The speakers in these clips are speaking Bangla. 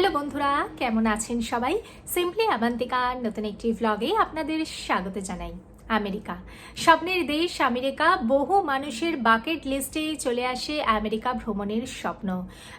হ্যালো বন্ধুরা কেমন আছেন সবাই? সিম্পলি আবান্তিকার নতুন একটি ভ্লগে আপনাদের স্বাগত জানাই। আমেরিকা। স্বপ্নের দেশ আমেরিকা, বহু মানুষের বাকেট লিস্টে চলে আসে আমেরিকা ভ্রমণের স্বপ্ন।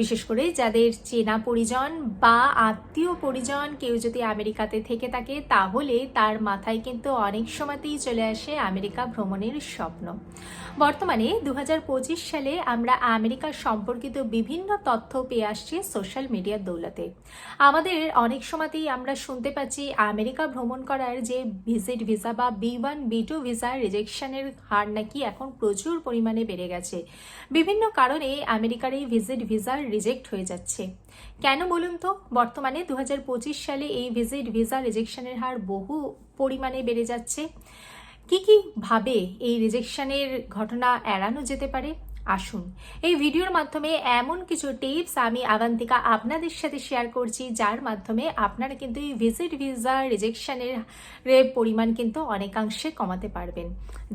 বিশেষ করে যাদের চেনা পরিজন বা আত্মীয় পরিজন কেউ যদি আমেরিকাতে থেকে থাকে, তাহলে তার মাথায় কিন্তু অনেক সময়তেই চলে আসে আমেরিকা ভ্রমণের স্বপ্ন। বর্তমানে দু হাজার পঁচিশ সালে আমরা আমেরিকা সম্পর্কিত বিভিন্ন তথ্য পেয়ে আসছি সোশ্যাল মিডিয়ার দৌলতে। আমাদের অনেক সময়তেই আমরা শুনতে পাচ্ছি আমেরিকা ভ্রমণ করার যে ভিজিট ভিসা বা বি ওয়ান বি টু ভিসার রিজেকশনের হার নাকি এখন প্রচুর পরিমাণে বেড়ে গেছে। বিভিন্ন কারণে আমেরিকার এই ভিজিট ভিসার রিজেক্ট হয়ে যাচ্ছে। কেন বলুন তো? বর্তমানে দু হাজার পঁচিশ সালে এই ভিজিট ভিসা রিজেকশনের হার বহু পরিমাণে বেড়ে যাচ্ছে। কি কি ভাবে এই রিজেকশনের ঘটনা এড়ানো যেতে পারে? আসুন। এই ভিডিওর মাধ্যমে এমন কিছু টিপস আমি আবান্তিকা আপনাদের সাথে শেয়ার করছি, যার মাধ্যমে আপনারা কিন্তু এই ভিজিট ভিসা রিজেকশনের পরিমাণ কিন্তু অনেকাংশে কমাতে পারবেন।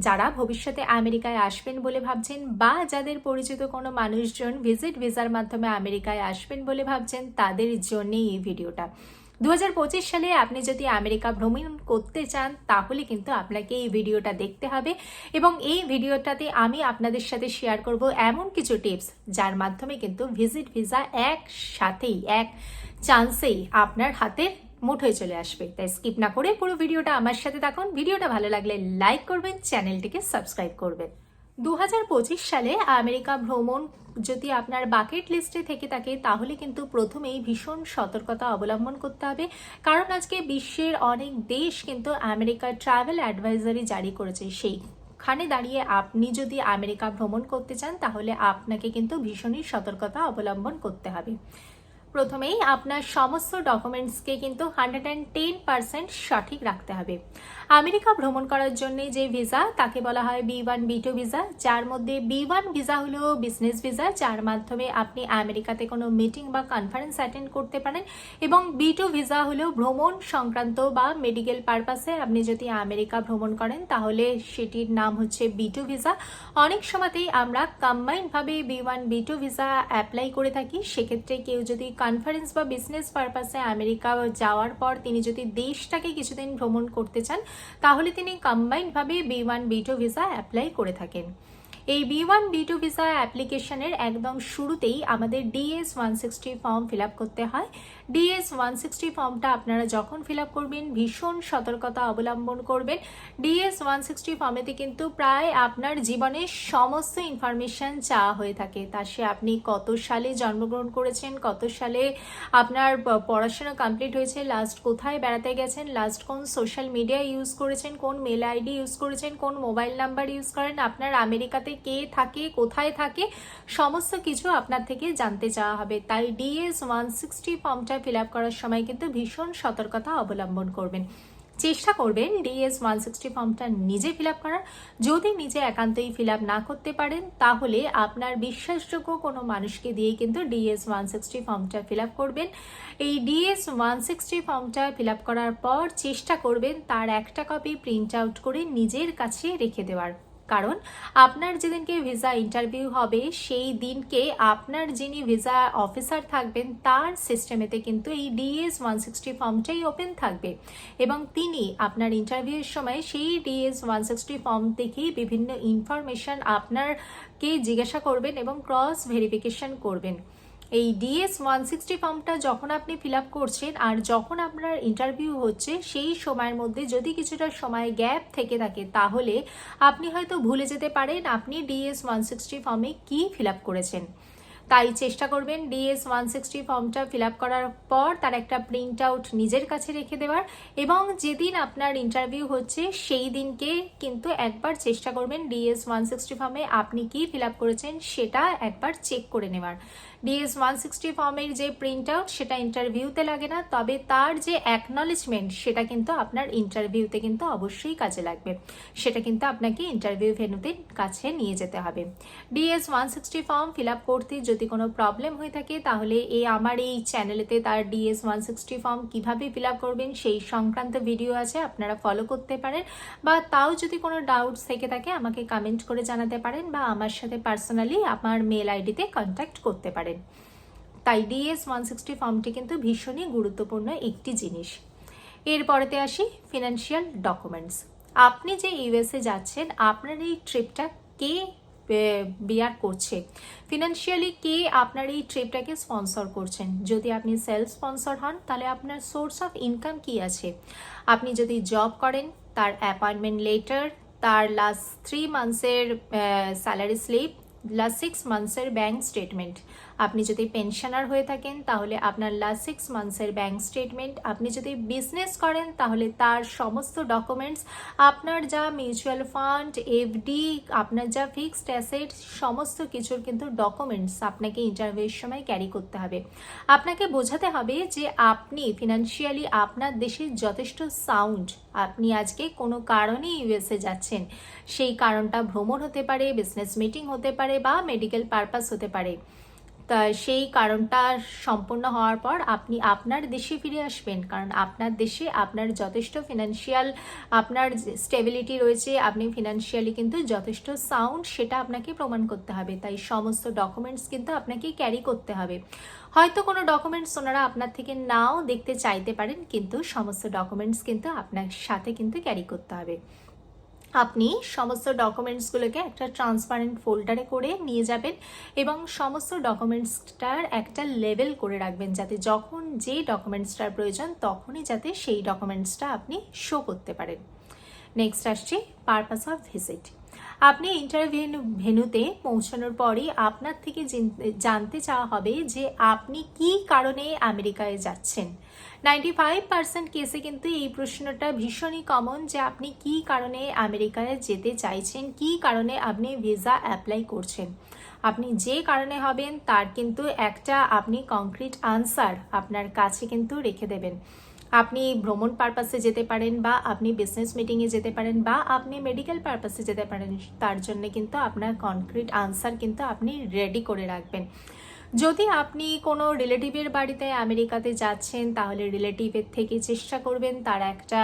যারা ভবিষ্যতে আমেরিকায় আসবেন বলে ভাবছেন বা যাদের পরিচিত কোনো মানুষজন ভিজিট ভিসার মাধ্যমে আমেরিকায় আসবেন বলে ভাবছেন, তাদের জন্যই এই ভিডিওটা। দু হাজার পঁচিশ সালে আপনি যদি আমেরিকা ভ্রমণ করতে চান, তাহলে কিন্তু আপনাকে এই ভিডিওটা দেখতে হবে এবং এই ভিডিওটাতে আমি আপনাদের সাথে শেয়ার করব এমন কিছু টিপস যার মাধ্যমে কিন্তু ভিজিট ভিসা একসাথেই, এক চান্সেই আপনার হাতে মুঠোয় চলে আসবে। তাই স্কিপ না করে পুরো ভিডিওটা আমার সাথে থাকুন। ভিডিওটা ভালো লাগলে লাইক করবেন চ্যানেলটিকে সাবস্ক্রাইব করবেন। দু হাজার পঁচিশ সালে আমেরিকা ভ্রমণ যদি আপনার বাকেট লিস্টে থেকে থাকে, তাহলে কিন্তু প্রথমেই ভীষণ সতর্কতা অবলম্বন করতে হবে। কারণ আজকে বিশ্বের অনেক দেশ কিন্তু আমেরিকার ট্রাভেল অ্যাডভাইজারি জারি করেছে। সেই খানে দাঁড়িয়ে আপনি যদি আমেরিকা ভ্রমণ করতে চান, তাহলে আপনাকে কিন্তু ভীষণই সতর্কতা অবলম্বন করতে হবে। প্রথমেই আপনার সমস্ত ডকুমেন্টসকে কিন্তু হান্ড্রেড অ্যান্ড টেন পার্সেন্ট সঠিক রাখতে হবে। আমেরিকা ভ্রমণ করার জন্য যে ভিসা, তাকে বলা হয় B one, B two visa, যার মধ্যে বি ওয়ান ভিসা হলো বিজনেস ভিসা, যার মাধ্যমে আপনি আমেরিকাতে কোনো মিটিং বা কনফারেন্স অ্যাটেন্ড করতে পারেন। এবং বি টু ভিসা হলো ভ্রমণ সংক্রান্ত বা মেডিকেল পারপাসে আপনি যদি আমেরিকা ভ্রমণ করেন, তাহলে সেটির নাম হচ্ছে বি টু ভিসা। অনেক সময়তেই আমরা কম্বাইনভাবে B one, B two visa apply করে থাকি। সেক্ষেত্রে কেউ যদি কনফারেন্স বা বিজনেস পারপাসে আমেরিকা যাওয়ার পর তিনি যদি দেশটাকে কিছুদিন ভ্রমণ করতে চান, তাহলে তিনি কম্বাইন্ডভাবে B one B two visa apply করে থাকেন। এই B one B two visa অ্যাপ্লিকেশনের একদম শুরুতেই আমাদের DS one sixty form fill up করতে হয়। ডিএস ওয়ান সিক্সটি ফর্মটা আপনারা যখন ফিল আপ করবেন, ভীষণ সতর্কতা অবলম্বন করবেন। ডিএস ওয়ান সিক্সটি ফর্মেতে কিন্তু প্রায় আপনার জীবনের সমস্ত ইনফরমেশন চাওয়া হয়ে থাকে। তা সে আপনি কত সালে জন্মগ্রহণ করেছেন, কত সালে আপনার পড়াশোনা কমপ্লিট হয়েছে লাস্ট কোথায় বেড়াতে গেছেন লাস্ট কোন সোশ্যাল মিডিয়া ইউজ করেছেন, কোন মেল আইডি ইউজ করেছেন, কোন মোবাইল নাম্বার ইউজ করেন, আপনার আমেরিকাতে কে থাকে, কোথায় থাকে, সমস্ত কিছু আপনার থেকে জানতে চাওয়া হবে। তাই ডিএস ওয়ান সিক্সটি ফর্মটা ফিল আপ করার সময় কিন্তু ভীষণ সতর্কতা অবলম্বন করবেন। চেষ্টা করবেন ডিএস ওয়ান সিক্সটি ফর্মটা নিজে ফিল আপ করার। যদি নিজে একান্তই ফিল আপ না করতে পারেন, তাহলে আপনার বিশ্বাসযোগ্য কোনো মানুষকে দিয়ে কিন্তু ডিএস ওয়ান সিক্সটি ফর্মটা ফিল আপ করবেন। এই ডিএস ওয়ান সিক্সটি ফর্মটা ফিল আপ করার পর চেষ্টা করবেন তার একটা কপি প্রিন্ট আউট করে নিজের কাছে রেখে দেওয়ার। কারণ আপনার যেদিনকে ভিসা ইন্টারভিউ হবে, সেই দিনকে আপনার যিনি ভিসা অফিসার থাকবেন, তার সিস্টেমেতে কিন্তু এই ডিএস ওয়ান সিক্সটি ফর্মটাই ওপেন থাকবে। এবং তিনি আপনার ইন্টারভিউয়ের সময় সেই ডিএস ওয়ান সিক্সটি ফর্ম থেকেই বিভিন্ন ইনফরমেশন আপনারকে জিজ্ঞাসা করবেন এবং ক্রস ভেরিফিকেশন করবেন। এই ডিএস ওয়ান সিক্সটি ফর্মটা যখন আপনি ফিল আপ করছেন আর যখন আপনার ইন্টারভিউ হচ্ছে, সেই সময়ের মধ্যে যদি কিছুটা সময় গ্যাপ থেকে থাকে, তাহলে আপনি হয়তো ভুলে যেতে পারেন আপনি ডিএস ওয়ান সিক্সটি ফর্মে কী ফিল আপ করেছেন। তাই চেষ্টা করবেন ডিএস ওয়ান সিক্সটি ফর্মটা ফিল আপ করার পর তার একটা প্রিন্ট আউট নিজের কাছে রেখে দেওয়ার এবং যেদিন আপনার ইন্টারভিউ হচ্ছে, সেই দিনকে কিন্তু একবার চেষ্টা করবেন ডিএস ওয়ান সিক্সটি ফর্মে আপনি কি ফিল আপ করেছেন সেটা একবার চেক করে নেওয়ার। ডিএস ওয়ান সিক্সটি ফর্মের যে প্রিন্ট আউট সেটা ইন্টারভিউতে লাগে না, তবে তার যে অ্যাকনলেজমেন্ট সেটা কিন্তু আপনার ইন্টারভিউতে কিন্তু অবশ্যই কাজে লাগবে। সেটা কিন্তু আপনাকে ইন্টারভিউ ভেনুতে কাছে নিয়ে যেতে হবে। DS one sixty form fill up করতে যদি কোনো প্রবলেম হয়ে থাকে, তাহলে এই আমার এই চ্যানেলেতে তার ডিএস ওয়ান সিক্সটি ফর্ম কীভাবে ফিল আপ করবেন, সেই সংক্রান্ত ভিডিও আছে, আপনারা ফলো করতে পারেন। বা তাও যদি কোনো ডাউটস থেকে থাকে, আমাকে কমেন্ট করে জানাতে পারেন বা আমার সাথে পার্সোনালি আমার মেল আইডিতে কন্ট্যাক্ট করতে পারেন। তাই ডিএস ওয়ান সিক্সটি ফর্মটি কিন্তু ভীষণই গুরুত্বপূর্ণ একটি জিনিস। এরপরেতে আসি ফিনান্সিয়াল ডকুমেন্টস। আপনি যে ইউএসএ যাচ্ছেন, আপনার এই ট্রিপটা কে বিয়ার করছে? ফিনান্সিয়ালি কে আপনার এই ট্রিপটাকে স্পন্সর করছেন? যদি আপনি সেলফ স্পন্সর হন, তাহলে আপনার সোর্স অফ ইনকাম কি আছে? আপনি যদি জব করেন, তার অ্যাপয়েন্টমেন্ট লেটার, তার লাস্ট থ্রি মান্থসের স্যালারি স্লিপ, লাস্ট সিক্স মান্থসের ব্যাঙ্ক স্টেটমেন্ট। আপনি যদি পেনশনার হয়ে থাকেন, তাহলে আপনার লাস্ট সিক্স মান্থসের ব্যাঙ্ক স্টেটমেন্ট আপনি যদি বিজনেস করেন, তাহলে তার সমস্ত ডকুমেন্টস আপনার যা মিউচুয়াল ফান্ড এফডি আপনার যা ফিক্সড অ্যাসেট সমস্ত কিছুর কিন্তু ডকুমেন্টস আপনাকে ইন্টারভিউয়ের সময় ক্যারি করতে হবে। আপনাকে বোঝাতে হবে যে আপনি ফিনান্সিয়ালি আপনার দেশের যথেষ্ট সাউন্ড আপনি আজকে কোনো কারণে ইউএসএ যাচ্ছেন। সেই কারণটা ভ্রমণ হতে পারে বিজনেস মিটিং হতে পারে বা মেডিকেল পারপাস হতে পারে। তা সেই কারণটা সম্পূর্ণ হওয়ার পর আপনি আপনার দেশে ফিরে আসবেন। কারণ আপনার দেশে আপনার যথেষ্ট ফিনান্সিয়াল আপনার স্টেবিলিটি রয়েছে, আপনি ফিনান্সিয়ালি কিন্তু যথেষ্ট সাউন্ড সেটা আপনাকে প্রমাণ করতে হবে। তাই সমস্ত ডকুমেন্টস কিন্তু আপনাকে ক্যারি করতে হবে। হয়তো কোনো ডকুমেন্টস ওনারা আপনার থেকে নাও দেখতে চাইতে পারেন, কিন্তু সমস্ত ডকুমেন্টস কিন্তু আপনার সাথে কিন্তু ক্যারি করতে হবে। আপনি সমস্ত ডকুমেন্টসগুলোকে একটা ট্রান্সপারেন্ট ফোল্ডারে করে নিয়ে যাবেন এবং সমস্ত ডকুমেন্টসটার একটা লেভেল করে রাখবেন যাতে যখন যে ডকুমেন্টসটার প্রয়োজন তখনই যাতে সেই ডকুমেন্টসটা আপনি শো করতে পারেন। নেক্সট আসছে পারপাস অফ ভিজিট আপনি ইন্টারভিউ ভেনুতে পৌঁছানোর পরই আপনার থেকে জানতে চাওয়া হবে যে আপনি কি কারণে আমেরিকায় যাচ্ছেন। নাইনটি ফাইভ পার্সেন্ট কেসে কিন্তু এই প্রশ্নটা ভীষণই কমন যে আপনি কি কারণে আমেরিকায় যেতে চাইছেন, কি কারণে আপনি ভিসা অ্যাপ্লাই করছেন। আপনি যে কারণে হবেন তার কিন্তু একটা আপনি কংক্রিট আনসার আপনার কাছে কিন্তু রেখে দেবেন। আপনি ভ্রমণ পারপাসে যেতে পারেন বা আপনি বিজনেস মিটিংয়ে যেতে পারেন বা আপনি মেডিকেল পারপাসে যেতে পারেন, তার জন্য কিন্তু আপনার কনক্রিট আনসার কিন্তু আপনি রেডি করে রাখবেন। যদি আপনি কোনো রিলেটিভের বাড়িতে আমেরিকাতে যাচ্ছেন, তাহলে রিলেটিভের থেকে চেষ্টা করবেন তার একটা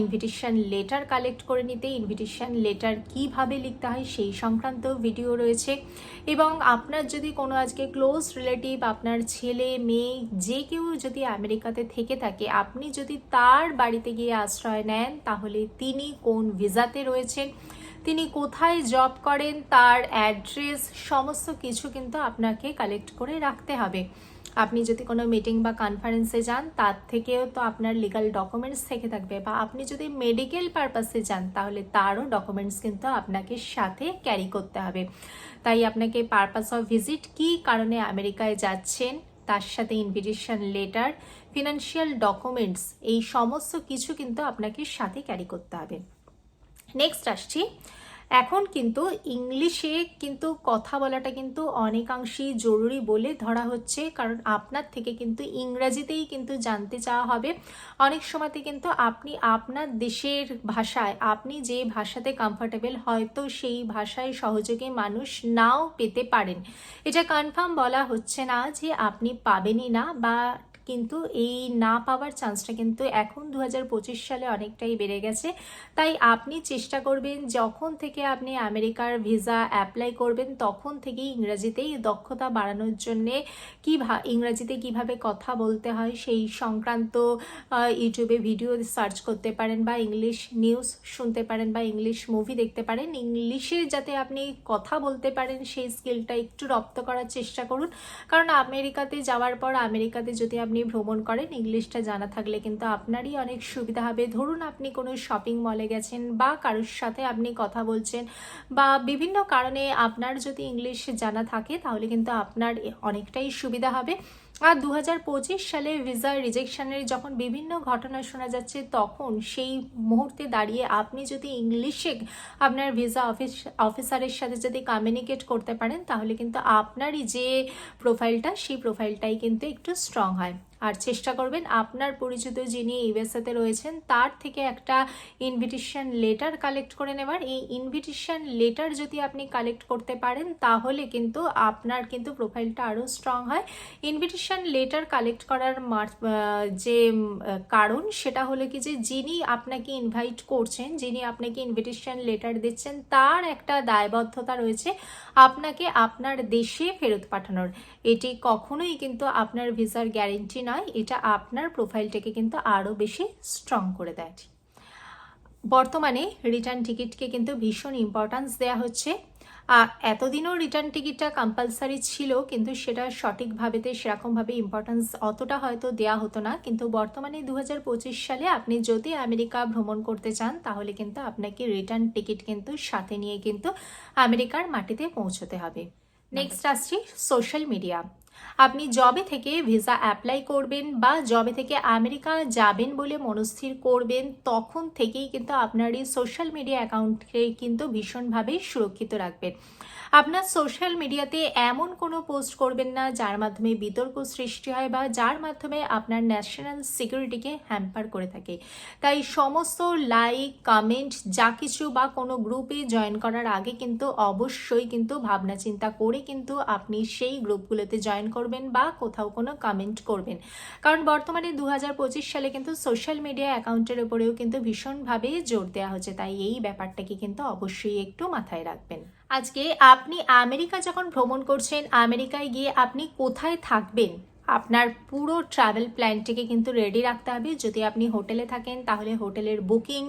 ইনভিটেশন লেটার কালেক্ট করে নিতে। ইনভিটেশন লেটার কীভাবে লিখতে হয় সেই সংক্রান্ত ভিডিও রয়েছে। এবং আপনার যদি কোনো আজকে ক্লোজ রিলেটিভ আপনার ছেলে, মেয়ে, যে কেউ যদি আমেরিকাতে থেকে থাকে, আপনি যদি তার বাড়িতে গিয়ে আশ্রয় নেন, তাহলে তিনি কোন ভিসাতে রয়েছেন? তিনি কোথায় জব করেন, তার অ্যাড্রেস সমস্ত কিছু কিন্তু আপনাকে কালেক্ট করে রাখতে হবে। আপনি যদি কোনো মিটিং বা কনফারেন্সে যান, তার থেকেও তো আপনার লিগাল ডকুমেন্টস থেকে থাকবে বা আপনি যদি মেডিকেল পারপাসে যান, তাহলে তারও ডকুমেন্টস কিন্তু আপনাকে সাথে ক্যারি করতে হবে। তাই আপনাকে পারপাস অফ ভিজিট কি কারণে আমেরিকায় যাচ্ছেন, তার সাথে ইনভিটেশন লেটার ফিনান্সিয়াল ডকুমেন্টস এই সমস্ত কিছু কিন্তু আপনাকে সাথে ক্যারি করতে হবে। নেক্সট আসছি। এখন কিন্তু ইংলিশে কিন্তু কথা বলাটা কিন্তু অনেকাংশেই জরুরি বলে ধরা হচ্ছে। কারণ আপনার থেকে কিন্তু ইংরাজিতেই কিন্তু জানতে চাওয়া হবে। অনেক সময়তে কিন্তু আপনি আপনার দেশের ভাষায়, আপনি যে ভাষাতে কমফর্টেবল হয়তো সেই ভাষায় সহযোগে মানুষ নাও পেতে পারেন। এটা কনফার্ম বলা হচ্ছে না যে আপনি পাবেনই না বা কিন্তু এই না পাওয়ার চান্সটা কিন্তু এখন দু হাজার পঁচিশ সালে অনেকটাই বেড়ে গেছে। তাই আপনি চেষ্টা করবেন যখন থেকে আপনি আমেরিকার ভিসা অ্যাপ্লাই করবেন, তখন থেকেই ইংরাজিতেই দক্ষতা বাড়ানোর জন্যে কী ইংরাজিতে কীভাবে কথা বলতে হয় সেই সংক্রান্ত ইউটিউবে ভিডিও সার্চ করতে পারেন বা ইংলিশ নিউজ শুনতে পারেন বা ইংলিশ মুভি দেখতে পারেন। ইংলিশে যাতে আপনি কথা বলতে পারেন সেই স্কিলটা একটু রপ্ত করার চেষ্টা করুন। কারণ আমেরিকাতে যাওয়ার পর আমেরিকাতে যদি আপনি আপনি ভ্রমণ করেন ইংলিশটা জানা থাকলে কিন্তু আপনারই অনেক সুবিধা হবে। ধরুন, আপনি কোনো শপিং মলে গেছেন বা কারোর সাথে আপনি কথা বলছেন বা বিভিন্ন কারণে আপনার যদি ইংলিশ জানা থাকে, তাহলে কিন্তু আপনার অনেকটাই সুবিধা হবে। আর দু হাজার পঁচিশ সালে ভিসা রিজেকশনের যখন বিভিন্ন ঘটনা শোনা যাচ্ছে, তখন সেই মুহূর্তে দাঁড়িয়ে আপনি যদি ইংলিশে আপনার ভিসা অফিস অফিসারের সাথে যদি কমিউনিকেট করতে পারেন, তাহলে কিন্তু আপনারই যে প্রোফাইলটা সেই প্রোফাইলটাই কিন্তু একটু স্ট্রং হয়। আর চেষ্টা করবেন আপনার পরিচিত যিনি ইউএসএতে রয়েছেন, তার থেকে একটা ইনভিটেশন লেটার কালেক্ট করে নেবার। এই ইনভিটেশন লেটার যদি আপনি কালেক্ট করতে পারেন, তাহলে কিন্তু আপনার কিন্তু প্রোফাইলটা আরও স্ট্রং হয়। ইনভিটেশন লেটার কালেক্ট করার যে কারণ, সেটা হলো কি যে, যিনি আপনাকে ইনভাইট করছেন, যিনি আপনাকে ইনভিটেশন লেটার দিচ্ছেন, তার একটা দায়বদ্ধতা রয়েছে আপনাকে আপনার দেশে ফেরত পাঠানোর। এটি কখনোই কিন্তু আপনার ভিসার গ্যারেন্টি নয় এটা আপনার প্রোফাইলটাকে কিন্তু আরও বেশি স্ট্রং করে দেয়। বর্তমানে রিটার্ন টিকিটকে কিন্তু ভীষণ ইম্পর্ট্যান্স দেওয়া হচ্ছে। এতদিনও রিটার্ন টিকিটটা কম্পালসারি ছিল কিন্তু সেটা সঠিকভাবেতে সেরকমভাবে ইম্পর্ট্যান্স অতটা হয়তো দেওয়া হতো না। কিন্তু বর্তমানে দু হাজার পঁচিশ সালে আপনি যদি আমেরিকা ভ্রমণ করতে চান তাহলে কিন্তু আপনাকে রিটার্ন টিকিট কিন্তু সাথে নিয়ে কিন্তু আমেরিকার মাটিতে পৌঁছতে হবে। নেক্সট আসছি সোশ্যাল মিডিয়া আপনি জবে থেকে ভিসা অ্যাপ্লাই করবেন বা জবে থেকে আমেরিকা যাবেন বলে মনস্থির করবেন, তখন থেকেই কিন্তু আপনার এই সোশ্যাল মিডিয়া অ্যাকাউন্টকে কিন্তু ভীষণভাবে সুরক্ষিত রাখবেন আপনার সোশ্যাল মিডিয়াতে এমন কোনো পোস্ট করবেন না, যার মাধ্যমে বিতর্ক সৃষ্টি হয় বা যার মাধ্যমে আপনার ন্যাশনাল সিকিউরিটিকে হ্যাম্পার করে থাকে। তাই সমস্ত লাইক কমেন্ট যা কিছু বা কোনো গ্রুপে জয়েন করার আগে কিন্তু অবশ্যই কিন্তু ভাবনা চিন্তা করে কিন্তু আপনি সেই গ্রুপগুলোতে জয়েন করবেন বা কোথাও কোনো কমেন্ট করবেন। কারণ বর্তমানে দু হাজার পঁচিশ সালে কিন্তু সোশ্যাল মিডিয়া অ্যাকাউন্টের উপরেও কিন্তু ভীষণভাবে জোর দেওয়া হচ্ছে। তাই এই ব্যাপারটাকে কিন্তু অবশ্যই একটু মাথায় রাখবেন। আজকে আপনি আমেরিকা যখন ভ্রমণ করছেন, আমেরিকায় গিয়ে আপনি কোথায় থাকবেন? আপনার পুরো ট্রাভেল প্ল্যানটিকে কিন্তু রেডি রাখতে হবে। যদি আপনি হোটেলে থাকেন, তাহলে হোটেলের বুকিং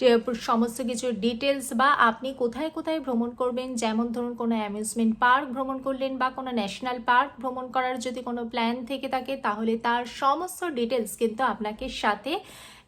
যে সমস্ত কিছু ডিটেলস বা আপনি কোথায় কোথায় ভ্রমণ করবেন, যেমন ধরুন কোনো অ্যামিউজমেন্ট পার্ক ভ্রমণ করলেন বা কোনো ন্যাশনাল পার্ক ভ্রমণ করার যদি কোনো প্ল্যান থেকে থাকে, তাহলে তার সমস্ত ডিটেলস কিন্তু আপনাকে সাথে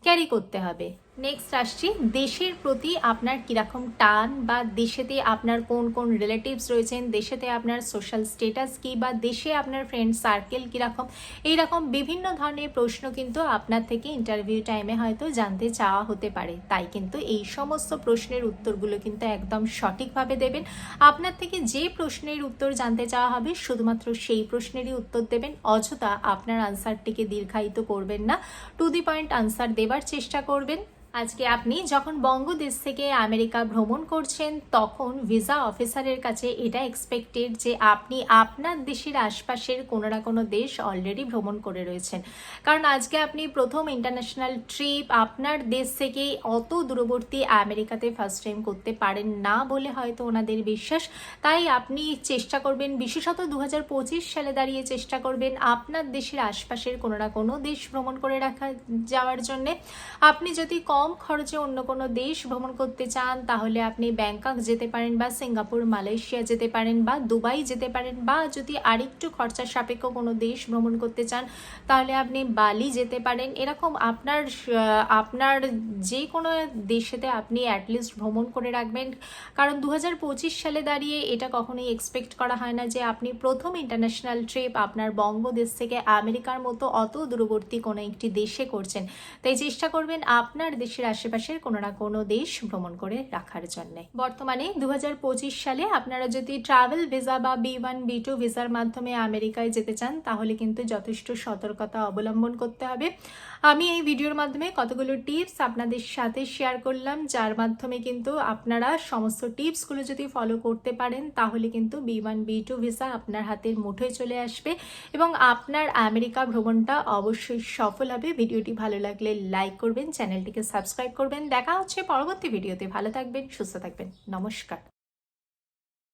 ক্যারি করতে হবে। নেক্সট আসছি, দেশের প্রতি আপনার কীরকম টান বা দেশেতে আপনার কোন কোন রিলেটিভস রয়েছেন, দেশেতে আপনার সোশ্যাল স্টেটাস কী বা দেশে আপনার ফ্রেন্ড সার্কেল কীরকম, এইরকম বিভিন্ন ধরনের প্রশ্ন কিন্তু আপনার থেকে ইন্টারভিউ টাইমে হয়তো জানতে চাওয়া হতে পারে। তাই কিন্তু এই সমস্ত প্রশ্নের উত্তরগুলো কিন্তু একদম সঠিকভাবে দেবেন। আপনার থেকে যে প্রশ্নের উত্তর জানতে চাওয়া হবে, শুধুমাত্র সেই প্রশ্নেরই উত্তর দেবেন। অযথা আপনার আনসারটিকে দীর্ঘায়িত করবেন না। টু দি পয়েন্ট আনসার দেবার চেষ্টা করবেন আজকে আপনি যখন বঙ্গদেশ থেকে আমেরিকা ভ্রমণ করছেন, তখন ভিসা অফিসারের কাছে এটা এক্সপেক্টেড যে আপনি আপনার দেশের আশপাশের কোনো না কোনো দেশ অলরেডি ভ্রমণ করে রয়েছেন। কারণ আজকে আপনি প্রথম ইন্টারন্যাশনাল ট্রিপ আপনার দেশ থেকে অত দূরবর্তী আমেরিকাতে ফার্স্ট টাইম করতে পারেন না বলে হয়তো ওনাদের বিশ্বাস। তাই আপনি চেষ্টা করবেন, বিশেষত দু হাজার পঁচিশ সালে দাঁড়িয়ে চেষ্টা করবেন আপনার দেশের আশপাশের কোনো না কোনো দেশ ভ্রমণ করে রাখা যাওয়ার জন্যে। আপনি যদি কম খরচে অন্য কোনো দেশ ভ্রমণ করতে চান, তাহলে আপনি ব্যাংকক যেতে পারেন বা সিঙ্গাপুর, মালয়েশিয়া যেতে পারেন বা দুবাই যেতে পারেন বা যদি আরেকটু খরচার সাপেক্ষ কোনো দেশ ভ্রমণ করতে চান, তাহলে আপনি বালি যেতে পারেন। এরকম আপনার আপনার যে কোনো দেশেতে আপনি অ্যাটলিস্ট ভ্রমণ করে রাখবেন। কারণ দু হাজার পঁচিশ সালে দাঁড়িয়ে এটা কখনোই এক্সপেক্ট করা হয় না যে আপনি প্রথম ইন্টারন্যাশনাল ট্রিপ আপনার বঙ্গদেশ থেকে আমেরিকার মতো অত দূরবর্তী কোনো একটি দেশে করছেন। তাই চেষ্টা করবেন আপনার দেশের আশেপাশের কোনো না কোনো দেশ ভ্রমণ করে রাখার জন্য। বর্তমানে দু হাজার পঁচিশ সালে আপনারা যদি ট্রাভেল ভিসা বা বি ওয়ান, বি টু ভিসার মাধ্যমে আমেরিকায় যেতে চান, তাহলে কিন্তু যথেষ্ট সতর্কতা অবলম্বন করতে হবে। আমি এই ভিডিওর মাধ্যমে কতগুলো টিপস আপনাদের সাথে শেয়ার করলাম, যার মাধ্যমে কিন্তু আপনারা সমস্ত টিপসগুলো যদি ফলো করতে পারেন, তাহলে কিন্তু B one, B two visa আপনার হাতের মুঠোয় চলে আসবে এবং আপনার আমেরিকা ভ্রমণটা অবশ্যই সফল হবে। ভিডিওটি ভালো লাগলে লাইক করবেন, চ্যানেলটিকে সাবস্ক্রাইব করবেন। দেখা হচ্ছে পরবর্তী ভিডিওতে। ভালো থাকবেন সুস্থ থাকবেন। নমস্কার।